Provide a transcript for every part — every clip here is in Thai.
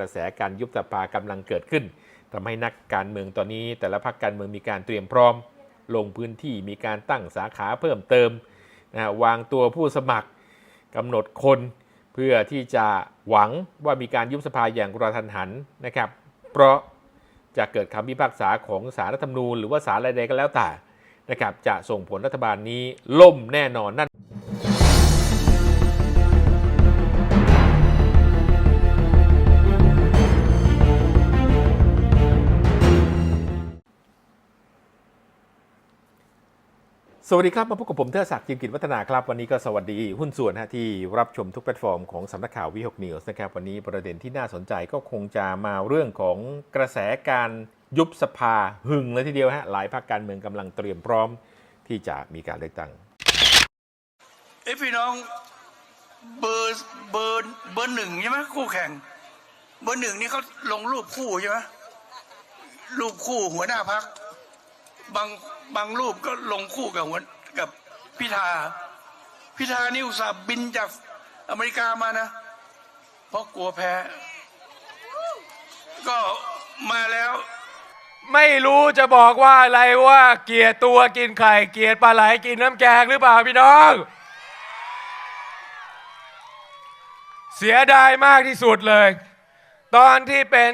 กระแสการยุบสภากำลังเกิดขึ้นทำให้นักการเมืองตอนนี้ แต่ละพรรคการเมืองมีการเตรียมพร้อม ลงพื้นที่มีการตั้งสาขาเพิ่มเติมนะวางตัวผู้สมัครกำหนดคนเพื่อที่จะหวังว่ามีการยุบสภาอย่างกระทันหันนะครับ เพราะจะเกิดคำพิพากษาของสารรัฐธรรมนูญหรือว่าสารอะไรใดก็แล้วแต่นะครับจะส่งผลรัฐบาลนี้ล่มแน่นอนนั่น สวัสดีครับ มาพบกับผมเทอศักดิ์จิมกิจวัฒนาครับ วันนี้ก็สวัสดีหุ้นส่วนฮะที่รับชมทุกแพลตฟอร์มของสำนักข่าววิหกนิวส์นะครับ วันนี้ประเด็นที่น่าสนใจก็คงจะมาเรื่องของกระแสการยุบสภาหึงเลยทีเดียวฮะหลายพรรคการเมืองกำลังเตรียมพร้อมที่จะมีการเลือกตั้งเอ้พี่น้องเบอร์เบอร์เบอร์หนึ่งใช่ไหมคู่แข่ง เบอร์หนึ่งนี่เขาลงรูปคู่ใช่ไหมรูปคู่หัวหน้าพักบาง บางรูปก็ลงคู่กับหัวกับพิธา พิธานี่อุตส่าห์บินจากอเมริกามานะ เพราะกลัวแพ้ ก็มาแล้ว ไม่รู้จะบอกว่าอะไรว่าเกลียดตัวกินไข่ เกลียดปลาไหลกินน้ำแกงหรือเปล่าพี่น้อง เสียดายมากที่สุดเลย ตอนที่เป็น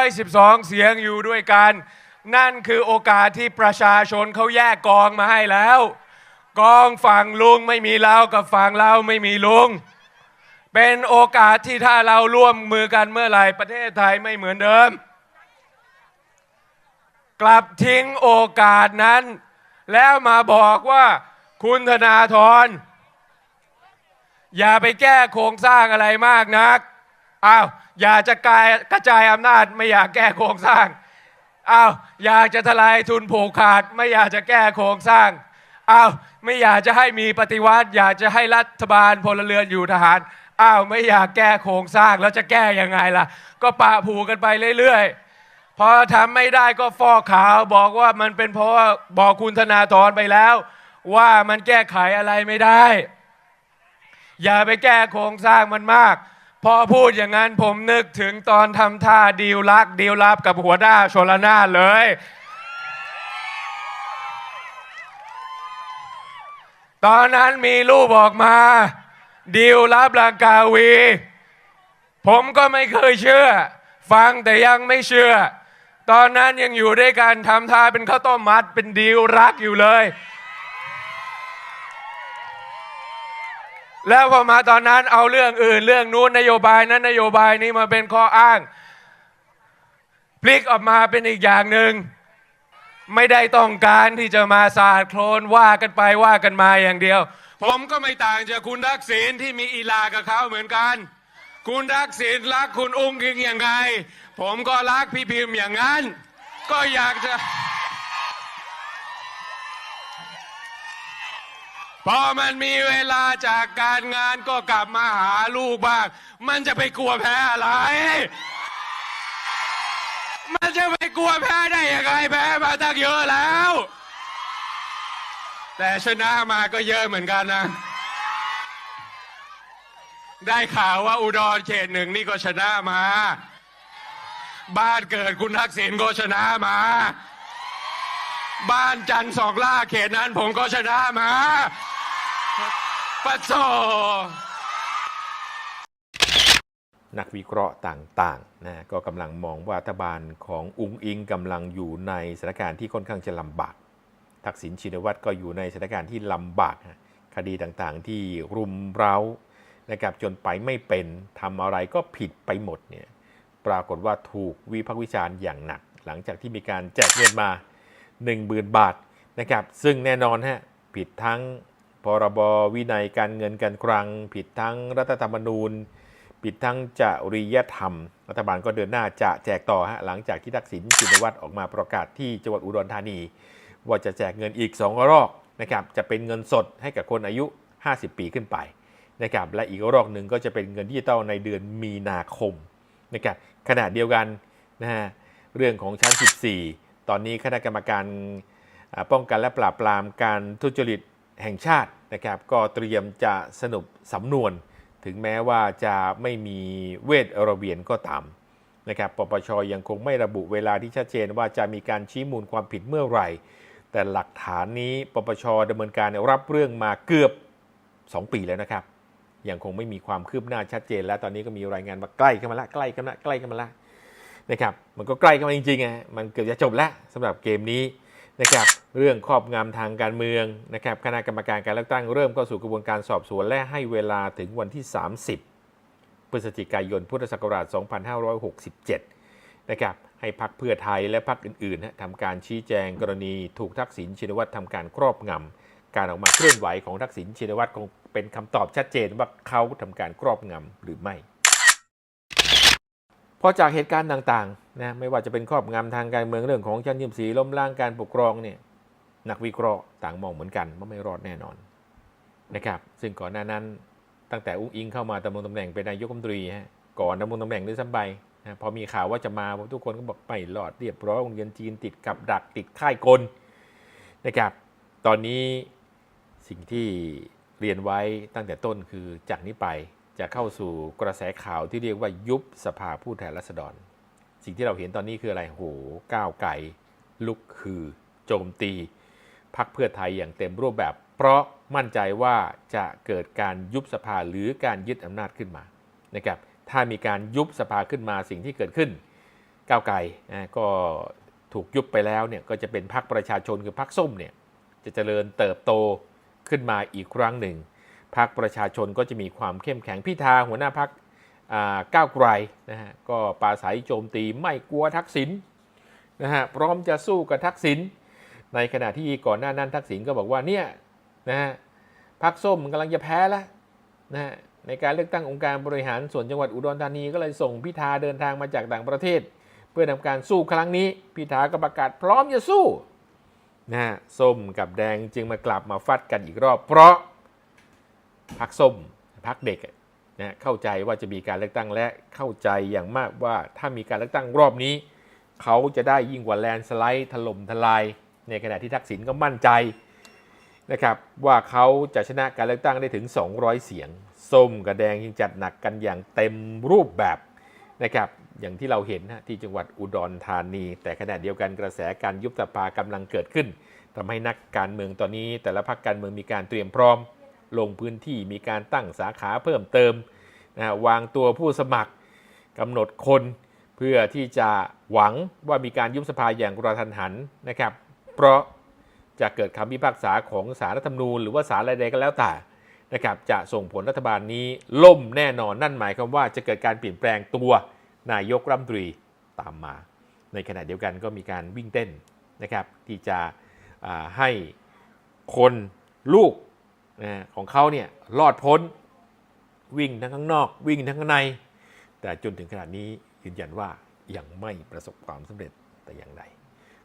312 เสียงอยู่ด้วยกัน นั่นคือโอกาสที่ประชาชนเขาแยกกองมาให้แล้ว กองฝั่งลุงไม่มีเรากับฝั่งเราไม่มีลุง เป็นโอกาสที่ถ้าเราร่วมมือกันเมื่อไหร่ประเทศไทยไม่เหมือนเดิม กลับทิ้งโอกาสนั้น แล้วมาบอกว่าคุณธนาธรอย่าไปแก้โครงสร้างอะไรมากนัก อ้าว อย่าจะกายกระจายอำนาจไม่อยากแก้โครงสร้าง อ้าวอยากจะทลายทุนผูกขาด ไม่อยากจะแก้โครงสร้างอ้าวไม่อยากจะให้มีปฏิวัติ อยากจะให้รัฐบาลพลเรือนอยู่ทหารอ้าวไม่อยากแก้โครงสร้างแล้วจะแก้ยังไงล่ะ ก็ปะผูกันไปเรื่อยๆพอทำไม่ได้ก็ฟอกขาวบอกว่ามันเป็นเพราะว่าบอกคุณธนาธรไปแล้ว ว่ามันแก้ไขอะไรไม่ได้ อย่าไปแก้โครงสร้างมันมาก พอพูดอย่างนั้นผมนึกถึงตอนทำท่าดีลรักดีลลับกับหัวหน้าชลนาเลย ตอนนั้นมีรูปออกมา ดีลลับลังกาวี ผมก็ไม่เคยเชื่อ ฟังแต่ยังไม่เชื่อ ตอนนั้นยังอยู่ด้วยกันทำท่าเป็นข้าวต้มมัดเป็นดีลรักอยู่เลย แล้วพอมาตอนนั้นเอาเรื่องอื่นเรื่องนู้นนโยบายนั้นนโยบายนี้มาเป็นข้ออ้าง พลิกออกมาเป็นอีกอย่างหนึ่งไม่ได้ต้องการที่จะมาสาดโคลนว่ากันไปว่ากันมาอย่างเดียว ผมก็ไม่ต่างจากคุณทักษิณที่มีอีลากับเขาเหมือนกัน คุณทักษิณรักคุณอุ้งอิงอย่างไงผมก็รักพี่พิมพ์อย่างนั้น ก็อยากจะ พอมันมีเวลาจากการงานก็กลับมาหาลูกบ้าง มันจะไปกลัวแพ้อะไร มันจะไปกลัวแพ้ได้ยังไงแพ้มาตั้งเยอะแล้ว แต่ชนะมาก็เยอะเหมือนกันนะ ได้ข่าวว่าอุดรเขตหนึ่งนี่ก็ชนะมา บ้านเกิดคุณทักษิณก็ชนะมา บ้านจันทร์สองล่าเขตนั้นผมก็ชนะมา ปัสโซนักวิเคราะห์ต่างๆนะก็กำลังมองว่ารัฐบาลของอุงอิงกำลังอยู่ในสถานการณ์ที่ค่อนข้างจะลำบาก ทักษิณชินวัตรก็อยู่ในสถานการณ์ที่ลำบากคดีต่างๆ ที่รุมเร้านะครับจนไปไม่เป็นทำอะไรก็ผิดไปหมดเนี่ยปรากฏว่าถูกวิพากษ์วิจารณ์อย่างหนัก หลังจากที่มีการแจกเงินมา 1 0,000 บาทนะครับซึ่งแน่นอนฮะผิดทั้ง พรบวินัยการเงินการคลัง ผิดทั้งรัฐธรรมนูญ ผิดทั้งจริยธรรม รัฐบาลก็เดินหน้าจะแจกต่อฮะหลังจากที่ทักษิณชินวัตรออกมาประกาศที่จังหวัดอุดรธานี ว่าจะแจกเงินอีก2รอกนะครับจะเป็นเงินสดให้กับคนอายุ 50 ปีขึ้นไปนะครับและอีกรอกหนึ่งก็จะเป็นเงินดิจิตอลในเดือนมีนาคมนะครับขณะเดียวกันนะฮะเรื่องของชั้น 14 ตอนนี้คณะกรรมการป้องกันและปราบปรามการทุจริต แห่งชาตินะครับก็เตรียมจะสนุบสำนวน ถึงแม้ว่าจะไม่มีเวทระเบียนก็ตามนะครับปปชยังคงไม่ระบุเวลาที่ชัดเจนว่าจะมีการชี้มูลความผิดเมื่อไหร่ แต่หลักฐานนี้ปปชดำเนินการรับเรื่องมาเกือบ 2 ปีแล้วนะครับยังคงไม่มีความคืบหน้าชัดเจน และตอนนี้ก็มีรายงานว่าใกล้เข้ามาละใกล้เข้ามาละใกล้เข้ามาละนะครับมันก็ใกล้เข้ามาจริงๆไงมันเกือบจะจบแล้วสำหรับเกมนี้นะครับ เรื่องครอบงำทางการเมืองนะครับคณะกรรมการการเลือกตั้งเริ่มเข้าสู่กระบวนการสอบสวนและให้เวลาถึงวันที่ 30 พฤศจิกายน พุทธศักราช 2567 นะครับให้พักเพื่อไทยและพักอื่นๆทำการชี้แจงกรณีถูกทักษิณชินวัตรทำการครอบงำการออกมาเคลื่อนไหวของทักษิณชินวัตรคงเป็นคำตอบชัดเจนว่าเขาทำการครอบงำหรือไม่พอจากเหตุการณ์ต่างๆนะไม่ว่าจะเป็นครอบงำทางการเมืองเรื่องของชั้นยิมสีล้มล้างการปกครองเนี่ย นักวิเคราะห์ต่างมองเหมือนกันว่าไม่รอดแน่นอนนะครับ ซึ่งก่อนหน้านั้นตั้งแต่อุ้งอิงเข้ามาดำรงตำแหน่งเป็นนายกรัฐมนตรีฮะก่อนดำรงตำแหน่งด้วยซ้ำไปนะพอมีข่าวว่าจะมาทุกคนก็บอกไม่รอดเรียบร้อยโรงเรียนจีนติดกับดักติดค่ายกลนะครับ ตอนนี้สิ่งที่เรียนไว้ตั้งแต่ต้นคือจากนี้ไปจะเข้าสู่กระแสข่าวที่เรียกว่ายุบสภาผู้แทนราษฎร สิ่งที่เราเห็นตอนนี้คืออะไรโหก้าวไกลลุกคือ โจมตี พักเพื่อไทยอย่างเต็มรูปแบบ เพราะมั่นใจว่าจะเกิดการยุบสภาหรือการยึดอำนาจขึ้นมานะครับถ้ามีการยุบสภาขึ้นมาสิ่งที่เกิดขึ้น ก้าวไกลนะก็ถูกยุบไปแล้วเนี่ยก็จะเป็นพักประชาชนคือพักส้มเนี่ยจะเจริญเติบโตขึ้นมาอีกครั้งหนึ่งพักประชาชนก็จะมีความเข้มแข็งพิธาหัวหน้าพักก้าวไกลนะฮะก็ปราศัยโจมตีไม่กลัวทักษิณนะฮะพร้อมจะสู้กับทักษิณ ในขณะที่ก่อนหน้านั้นทักษิณก็บอกว่าเนี่ยนะฮะพักส้มกำลังจะแพ้แล้วนะฮะในการเลือกตั้งองค์การบริหารส่วนจังหวัดอุดรธานีก็เลยส่งพิธาเดินทางมาจากต่างประเทศ เพื่อทำการสู้ครั้งนี้ พิธาก็ประกาศพร้อมจะสู้นะฮะส้มกับแดงจึงมากลับมาฟัดกันอีกรอบ เพราะพักส้มพักเด็กนะเข้าใจว่าจะมีการเลือกตั้งและเข้าใจอย่างมากว่าถ้ามีการเลือกตั้งรอบนี้ เขาจะได้ยิ่งกว่าแลนสไลด์ถล่มทลาย ในขณะที่ทักษิณก็มั่นใจนะครับว่าเขาจะชนะการเลือกตั้งได้ถึง 200 เสียง ส้มกับแดงยังจัดหนักกันอย่างเต็มรูปแบบนะครับอย่างที่เราเห็นนะที่จังหวัดอุดรธานี แต่ขณะเดียวกันกระแสการยุบสภากำลังเกิดขึ้นทำให้นักการเมืองตอนนี้ แต่ละพรรคการเมืองมีการเตรียมพร้อม ลงพื้นที่มีการตั้งสาขาเพิ่มเติมนะวางตัวผู้สมัครกำหนดคน เพื่อที่จะหวังว่ามีการยุบสภาอย่างกระทันหันนะครับ เพราะจะเกิดคำพิพากษาของสารรัฐธรรมนูญหรือว่าสารอะไรใดก็แล้วแต่นะครับจะส่งผลรัฐบาลนี้ล่มแน่นอนนั่นหมายความว่าจะเกิดการเปลี่ยนแปลงตัวนายกรัฐมนตรีตามมา ในขณะเดียวกันก็มีการวิ่งเต้นนะครับที่จะให้คนลูกของเขาเนี่ยรอดพ้นวิ่งทั้งข้างนอก วิ่งทั้งข้างใน แต่จนถึงขนาดนี้ยืนยันว่ายังไม่ประสบความสำเร็จแต่อย่างใด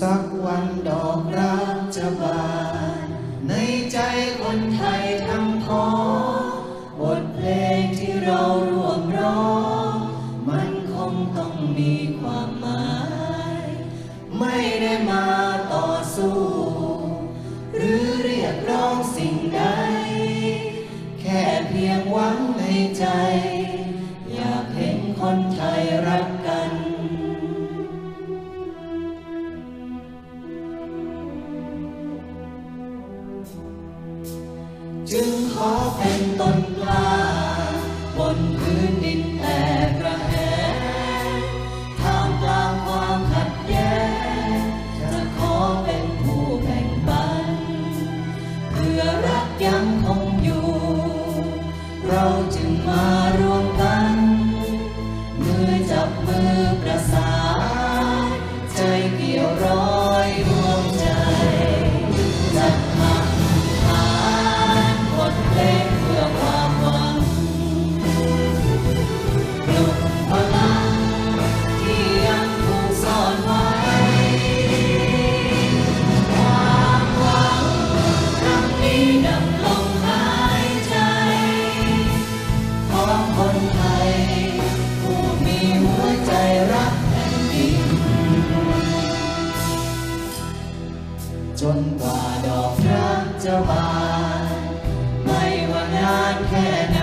สักวันดอกรักจะบานในใจคนไทยทั้งพ้องบทเพลงที่เราร่วมร้อง มันคงต้องมีความหมาย ไม่ได้มาต่อสู้ หรือเรียกร้องสิ่งใด แค่เพียงหวังในใจ ดอกรัเจ้าบานไม่ว่านานแค่